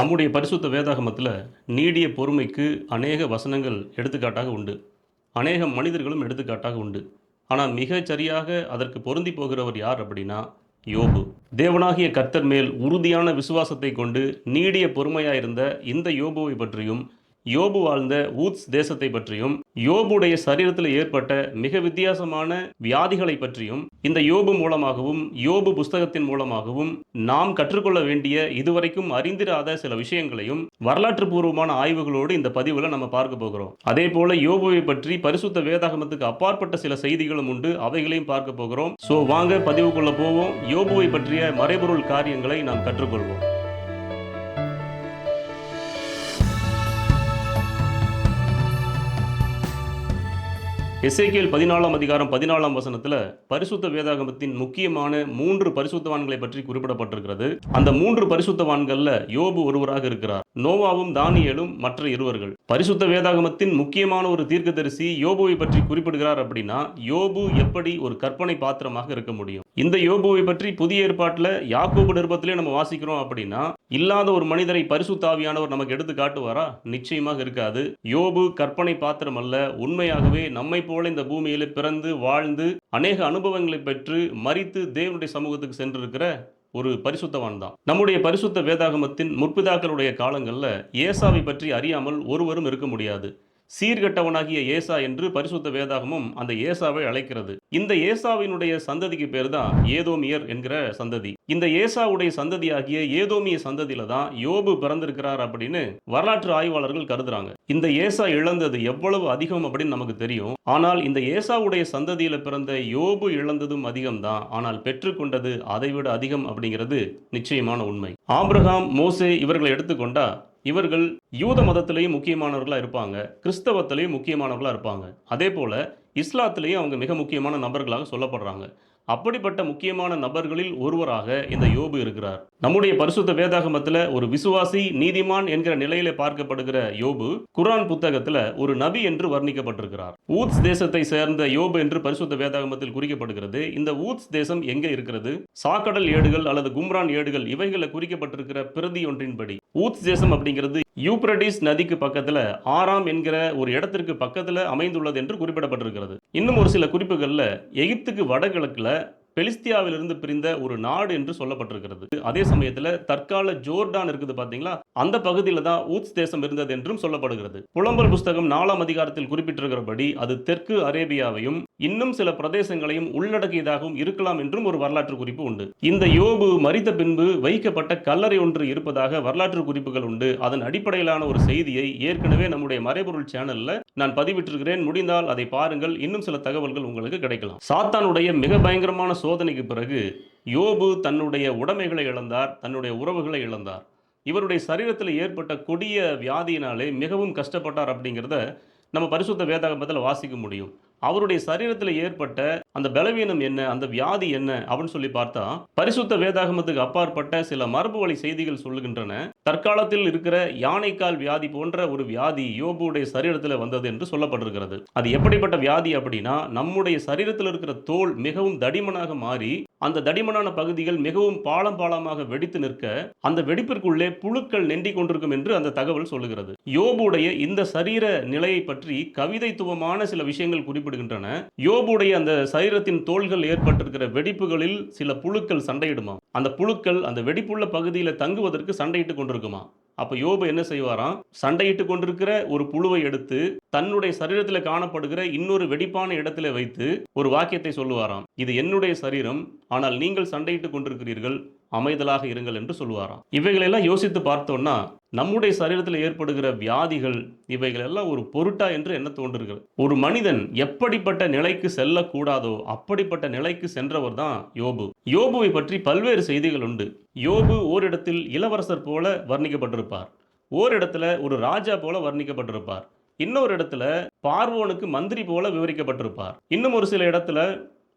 நம்முடைய பரிசுத்த வேதாகமத்தில் நீடிய பொறுமைக்கு அநேக வசனங்கள் எடுத்துக்காட்டாக உண்டு. அநேக மனிதர்களும் எடுத்துக்காட்டாக உண்டு. ஆனால் மிகச் சரியாக அதற்கு பொருந்தி போகிறவர் யார் அப்படின்னா யோபு. தேவனாகிய கர்த்தர் மேல் உறுதியான விசுவாசத்தை கொண்டு நீடிய பொறுமையாக இருந்த இந்த யோபுவை பற்றியும் யோபு வாழ்ந்த ஊத்ஸ் தேசத்தை பற்றியும் யோபுடைய சரீரத்தில் ஏற்பட்ட மிக வித்தியாசமான வியாதிகளை பற்றியும் இந்த யோபு மூலமாகவும் யோபு புஸ்தகத்தின் மூலமாகவும் நாம் கற்றுக்கொள்ள வேண்டிய இதுவரைக்கும் அறிந்திராத சில விஷயங்களையும் வரலாற்று பூர்வமான ஆய்வுகளோடு இந்த பதிவில் நம்ம பார்க்க போகிறோம். அதே போல யோபுவை பற்றி பரிசுத்த வேதாகமத்துக்கு அப்பாற்பட்ட சில செய்திகளும் உண்டு அவைகளையும் பார்க்க போகிறோம். ஸோ வாங்க பதிவுக்குள்ள போவோம். யோபுவை பற்றிய மறைபொருள் காரியங்களை நாம் கற்றுக்கொள்வோம். எஸ்ஏகேல் பதினாலாம் அதிகாரம் பதினாலாம் வசனத்துல பரிசுத்த வேதாகமத்தின் முக்கியமான மூன்று பரிசுத்தவான்களை பற்றி குறிப்பிடப்பட்டிருக்கிறது. அந்த மூன்று பரிசுத்தவான்களில் யோபு ஒருவராக இருக்கிறார். நோவாவும் தானியலும் மற்ற இருவர்கள். பரிசுத்த வேதாகமத்தின் முக்கியமான ஒரு தீர்க்கதரிசி யோபுவை பற்றி குறிப்பிடுகிறார் அப்படின்னா யோபு எப்படி ஒரு கற்பனை பாத்திரமாக இருக்க முடியும்? இந்த யோபுவை பற்றி புதிய ஏற்பாட்டில் யாக்கோபு நிருபத்திலே நம்ம வாசிக்கிறோம் அப்படின்னா இல்லாத ஒரு மனிதரை பரிசுத்தாவியானவர் நமக்கு எடுத்து காட்டுவாரா நிச்சயமாக இருக்காது. யோபு கற்பனை பாத்திரம் அல்ல. உண்மையாகவே நம்மை போல இந்த பூமியில பிறந்து வாழ்ந்து அநேக அனுபவங்களை பெற்று மறித்து தேவனுடைய சமூகத்துக்கு சென்றிருக்கிற ஒரு பரிசுத்தவான் தான். நம்முடைய பரிசுத்த வேதாகமத்தின் முற்பிதாக்களுடைய காலங்களில் ஏசாவை பற்றி அறியாமல் ஒருவரும் இருக்க முடியாது. சீர்கெட்டவனாகிய ஏசா என்று பரிசுத்த வேதாகமும் அந்த ஏசாவை அழைக்கிறது. இந்த ஏசாவினுடைய சந்ததிக்கு பேர் தான் ஏதோமியர் என்கிற சந்ததி. இந்த ஏசாவுடைய சந்ததியாகிய ஏதோமிய சந்ததியில தான் யோபு பிறந்திருக்கிறார் அப்படின்னு வரலாற்று ஆய்வாளர்கள் கருதுறாங்க. இந்த ஏசா இழந்தது எவ்வளவு அதிகம் அப்படின்னு நமக்கு தெரியும். ஆனால் இந்த ஏசாவுடைய சந்ததியில பிறந்த யோபு இழந்ததும் அதிகம் தான் ஆனால் பெற்றுக்கொண்டது அதைவிட அதிகம் அப்படிங்கிறது நிச்சயமான உண்மை. ஆப்ரஹாம் மோசே இவர்களை எடுத்துக்கொண்டா இவர்கள் யூத மதத்திலேயும் முக்கியமானவர்களாக இருப்பாங்க கிறிஸ்தவத்திலையும் முக்கியமானவர்களாக இருப்பாங்க. அதே போல் இஸ்லாத்திலையும் அவங்க மிக முக்கியமான நபர்களாக சொல்லப்படுறாங்க. அப்படிப்பட்ட முக்கியமான நபர்களில் ஒருவராக இந்த யோபு இருக்கிறார். நம்முடைய பரிசுத்த வேதாகமத்தில் ஒரு விசுவாசி நீதிமான் என்கிற நிலையில பார்க்கப்படுகிற யோபு குரான் புத்தகத்தில் ஒரு நபி என்று வர்ணிக்கப்பட்டிருக்கிறார். ஊத்ஸ் தேசத்தை சேர்ந்த யோபு என்று பரிசுத்த வேதாகமத்தில் குறிக்கப்படுகிறது. இந்த ஊத்ஸ் தேசம் எங்கே இருக்கிறது? சாக்கடல் ஏடுகள் அல்லது கும்ரான் ஏடுகள் இவைகளை குறிக்கப்பட்டிருக்கிற பிரதி ஒன்றின்படி ஊத் தேசம் அப்படிங்கிறது யூப்ரடிஸ் நதிக்கு பக்கத்துல ஆறாம் என்கிற ஒரு இடத்திற்கு பக்கத்துல அமைந்துள்ளது என்று குறிப்பிடப்பட்டிருக்கிறது. இன்னும் ஒரு சில குறிப்புகள்ல எகிப்துக்கு வடகிழக்குல பெலிஸ்தியாவிலிருந்து பிரிந்த ஒரு நாடு என்று சொல்லப்பட்டிருக்கிறது. அதே சமயத்தில் தற்கால ஜோர்டான் இருக்குது பார்த்தீங்களா அந்த பகுதியில் தான் ஊத்ஸ் தேசம் இருந்தது என்றும் சொல்லப்படுகிறது. புலம்பல் புஸ்தகம் நாலாம் அதிகாரத்தில் குறிப்பிட்டிருக்கிறபடி அது தெற்கு அரேபியாவையும் இன்னும் சில பிரதேசங்களையும் உள்ளடக்கியதாகவும் இருக்கலாம் என்றும் ஒரு வரலாற்று குறிப்பு உண்டு. இந்த யோபு மறித்த பின்பு வைக்கப்பட்ட கல்லறை ஒன்று இருப்பதாக வரலாற்று குறிப்புகள் உண்டு. அதன் அடிப்படையிலான ஒரு செய்தியை ஏற்கனவே நம்முடைய மறைபொருள் சேனல்ல நான் பதிவிட்டிருக்கிறேன். முடிந்தால் அதை பாருங்கள். இன்னும் சில தகவல்கள் உங்களுக்கு கிடைக்கலாம். சாத்தானுடைய மிக பயங்கரமான சோதனைக்கு பிறகு யோபு தன்னுடைய உடைமைகளை இழந்தார் தன்னுடைய உறவுகளை இழந்தார். இவருடைய சரீரத்தில் ஏற்பட்ட கொடிய வியாதியினாலே மிகவும் கஷ்டப்பட்டார் அப்படிங்கிறத நம்ம பரிசுத்த வேதாகமத்தில் வாசிக்க முடியும். அவருடைய சரீரத்தில் ஏற்பட்ட அந்த பலவீனம் என்ன அந்த வியாதி என்ன அப்படின்னு சொல்லி பார்த்தா பரிசுத்த வேதாகமத்துக்கு அப்பாற்பட்ட சில மரபு வழி செய்திகள் சொல்லுகின்றன. தற்காலத்தில் இருக்கிற யானைக்கால் வியாதி போன்ற ஒரு வியாதி யோபுடைய சரீரத்தில் வந்தது என்று சொல்லப்பட்டிருக்கிறது. அது எப்படிப்பட்ட வியாதி அப்படின்னா நம்முடைய சரீரத்தில் இருக்கிற தோல் மிகவும் தடிமனாக மாறி அந்த தடிமனான பகுதிகள் மிகவும் பாலம் பாலமாக வெடித்து நிற்க அந்த வெடிப்பிற்குள்ளே புழுக்கள் நெண்டி கொண்டிருக்கும் என்று அந்த தகவல் சொல்லுகிறது. யோபுடைய இந்த சரீர நிலையை பற்றி கவிதைத்துவமான சில விஷயங்கள் குறிப்பிடுகின்றன யோபுடைய அந்த சரீரத்தின் தோள்கள் ஏற்பட்டிருக்கிற வெடிப்புகளில் சில புழுக்கள் சண்டையிடுமா? அந்த புழுக்கள் அந்த வெடிப்புள்ள பகுதியில் தங்குவதற்கு சண்டையிட்டு கொண்டிருக்குமா? அப்ப யோபு என்ன செய்வாராம்? சண்டையிட்டு கொண்டிருக்கிற ஒரு புழுவை எடுத்து தன்னுடைய சரீரத்தில் காணப்படுகிற இன்னொரு வெடிப்பான இடத்துல வைத்து ஒரு வாக்கியத்தை சொல்லுவாராம். இது என்னுடைய சரீரம் ஆனால் நீங்கள் சண்டையிட்டு கொண்டிருக்கிறீர்கள் அமைதலாக இருங்கள் என்று சொல்லுவாராம். இவைகளெல்லாம் யோசித்து பார்த்தோம்னா நம்முடைய சரீரத்தில் ஏற்படுகிற வியாதிகள் இவைகள் எல்லாம் ஒரு பொருட்டா என்று என்ன தோன்றுகிறது? ஒரு மனிதன் எப்படிப்பட்ட நிலைக்கு செல்லக்கூடாதோ அப்படிப்பட்ட நிலைக்கு சென்றவர் தான் யோபு. யோபுவை பற்றி பல்வேறு செய்திகள் உண்டு. யோபு ஓரிடத்தில் இளவரசர் போல வர்ணிக்கப்பட்டிருப்பார். ஓரிடத்துல ஒரு ராஜா போல வர்ணிக்கப்பட்டிருப்பார். இன்னொரு இடத்துல பார்வோனுக்கு மந்திரி போல விவரிக்கப்பட்டிருப்பார். இன்னும் ஒரு சில இடத்துல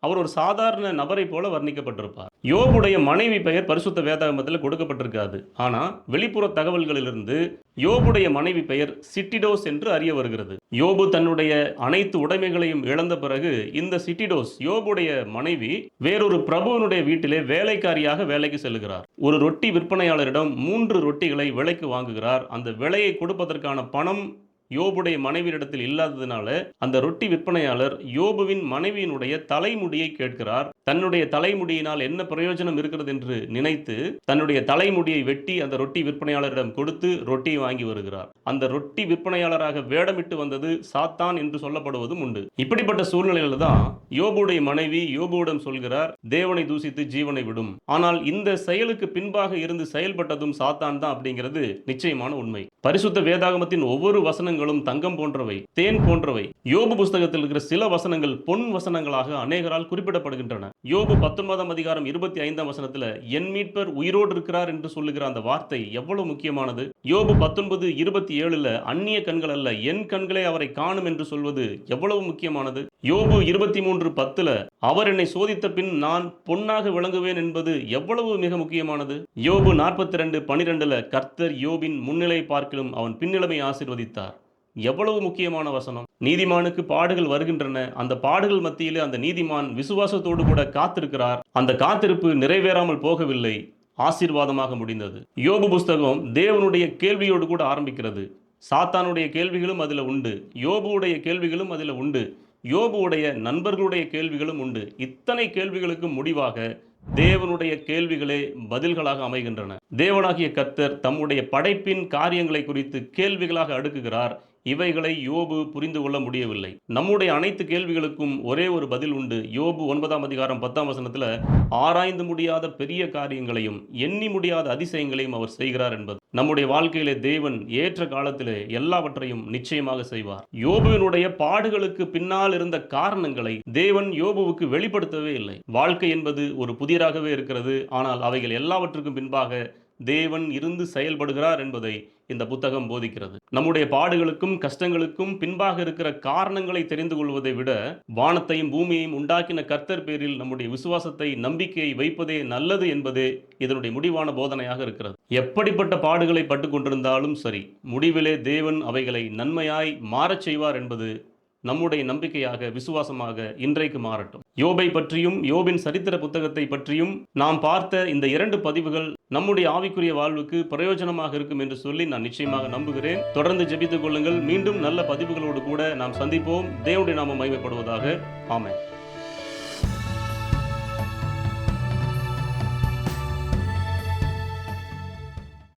அவர் ஒரு சாதாரண நபரை போல வர்ணிக்கப்பட்டிருப்பார். யோபுடைய மனைவி பெயர் பரிசுத்த வேதாகமத்தில் கொடுக்கப்பட்டிருக்காது. ஆனால் வெளிப்புற தகவல்களிலிருந்து யோபுடைய மனைவி பெயர் சிட்டிடோஸ் என்று அறிய வருகிறது. யோபு தன்னுடைய அனைத்து உடைமைகளையும் இழந்த பிறகு இந்த சிட்டிடோஸ் யோபுடைய மனைவி வேறொரு பிரபுவனுடைய வீட்டிலே வேலைக்காரியாக வேலைக்கு செல்கிறார். ஒரு ரொட்டி விற்பனையாளரிடம் மூன்று ரொட்டிகளை விலைக்கு வாங்குகிறார். அந்த விலையை கொடுப்பதற்கான பணம் யோபுடைய மனைவியிடத்தில் இல்லாததுனால அந்த ரொட்டி விற்பனையாளர் யோபுவின் மனைவியினுடைய தலைமுடியை கேட்கிறார். தன்னுடைய தலைமுடியினால் என்ன பிரயோஜனம் இருக்கிறது என்று நினைத்து தன்னுடைய தலைமுடியை வெட்டி அந்த ரொட்டி விற்பனையாளரிடம் கொடுத்து ரொட்டியை வாங்கி வருகிறார். அந்த ரொட்டி விற்பனையாளராக வேடமிட்டு வந்தது சாத்தான் என்று சொல்லப்படுவதும் உண்டு. இப்படிப்பட்ட சூழ்நிலையில தான் யோபுடைய மனைவி யோபுவிடம் சொல்கிறார் தேவனை தூசித்து ஜீவனை விடும். ஆனால் இந்த செயலுக்கு பின்பாக இருந்து செயல்பட்டதும் சாத்தான் தான் அப்படிங்கிறது நிச்சயமான உண்மை. பரிசுத்த வேதாகமத்தின் ஒவ்வொரு வசனங்களும் தங்கம் போன்றவை தேன் போன்றவை. யோபு புஸ்தகத்தில் இருக்கிற சில வசனங்கள் பொன் வசனங்களாக அநேகரால் குறிப்பிடப்படுகின்றன. யோபு பத்தொன்பதாம் அதிகாரம் இருபத்தி ஐந்தாம் வசனத்துல என் மீட்பர் உயிரோடு இருக்கிறார் என்று சொல்லுகிற அந்த வார்த்தை எவ்வளவு முக்கியமானது? யோபு பத்தொன்பது இருபத்தி ஏழுல அந்நிய கண்கள் அல்ல என் கண்களே அவரை காணும் என்று சொல்வது எவ்வளவு முக்கியமானது? யோபு இருபத்தி மூன்று பத்துல அவர் என்னை சோதித்த பின் நான் பொன்னாக விளங்குவேன் என்பது எவ்வளவு மிக முக்கியமானது? யோபு நாற்பத்தி ரெண்டு பனிரெண்டுல கர்த்தர் யோபின் முன்னிலை பார்க்கிலும் அவன் பின்னிலைமை ஆசிர்வதித்தார். எவ்வளவு முக்கியமான வசனம். நீதிமானுக்கு பாடுகள் வருகின்றன. அந்த பாடுகள் மத்தியிலே அந்த நீதிமான் விசுவாசத்தோடு கூட காத்திருக்கிறார். அந்த காத்திருப்பு நிறைவேறாமல் போகவில்லை. ஆசீர்வாதமாக முடிந்தது. யோபு புஸ்தகம் தேவனுடைய கேள்வியோடு கூட ஆரம்பிக்கிறது. சாத்தானுடைய கேள்விகளும் அதில் உண்டு. யோபுவுடைய கேள்விகளும் அதில் உண்டு. யோபுவுடைய நண்பர்களுடைய கேள்விகளும் உண்டு. இத்தனை கேள்விகளுக்கும் முடிவாக தேவனுடைய கேள்விகளே பதில்களாக அமைகின்றன. தேவனாகிய கத்தர் தம்முடைய படைப்பின் காரியங்களை குறித்து கேள்விகளாக அடுக்குகிறார். இவைகளை யோபு புரிந்து கொள்ள முடியவில்லை. நம்முடைய அனைத்து கேள்விகளுக்கும் ஒரே ஒரு பதில் உண்டு. யோபு ஒன்பதாம் அதிகாரம் பத்தாம் வசனத்தில் ஆராய்ந்து முடியாத பெரிய காரியங்களையும் எண்ணி முடியாத அதிசயங்களையும் அவர் செய்கிறார் என்பது. நம்முடைய வாழ்க்கையிலே தேவன் ஏற்ற காலத்திலே எல்லாவற்றையும் நிச்சயமாக செய்வார். யோபுவினுடைய பாடுகளுக்கு பின்னால் இருந்த காரணங்களை தேவன் யோபுவுக்கு வெளிப்படுத்தவே இல்லை. வாழ்க்கை என்பது ஒரு புதிராகவே இருக்கிறது. ஆனால் அவைகள் எல்லாவற்றுக்கும் பின்பாக தேவன் இருந்து செயல்படுகிறார் என்பதை இந்த புத்தகம் போதிக்கிறது. நம்முடைய பாடுகளுக்கும் கஷ்டங்களுக்கும் பின்பாக இருக்கிற காரணங்களை தெரிந்து கொள்வதை விட வானத்தையும் பூமியையும் உண்டாக்கின கர்த்தர் பேரில் நம்முடைய விசுவாசத்தை நம்பிக்கையை வைப்பதே நல்லது என்பதே இதனுடைய முடிவான போதனையாக இருக்கிறது. எப்படிப்பட்ட பாடுகளை பட்டு கொண்டிருந்தாலும் சரி முடிவிலே தேவன் அவைகளை நன்மையாய் மாறச் செய்வார் என்பது நம்முடைய நம்பிக்கையாக விசுவாசமாக இன்றைக்கு மாறட்டும். யோபை பற்றியும் யோபின் சரித்திர புத்தகத்தை பற்றியும் நாம் பார்த்த இந்த இரண்டு பதிவுகள் நம்முடைய ஆவிக்குரிய வாழ்வுக்கு பிரயோஜனமாக இருக்கும் என்று சொல்லி நான் நிச்சயமாக நம்புகிறேன். தொடர்ந்து ஜெபித்துக் கொள்ளுங்கள். மீண்டும் நல்ல பதிவுகளோடு கூட நாம் சந்திப்போம். தேவனுடைய நாம மகிமைப்படுவதாக. ஆமை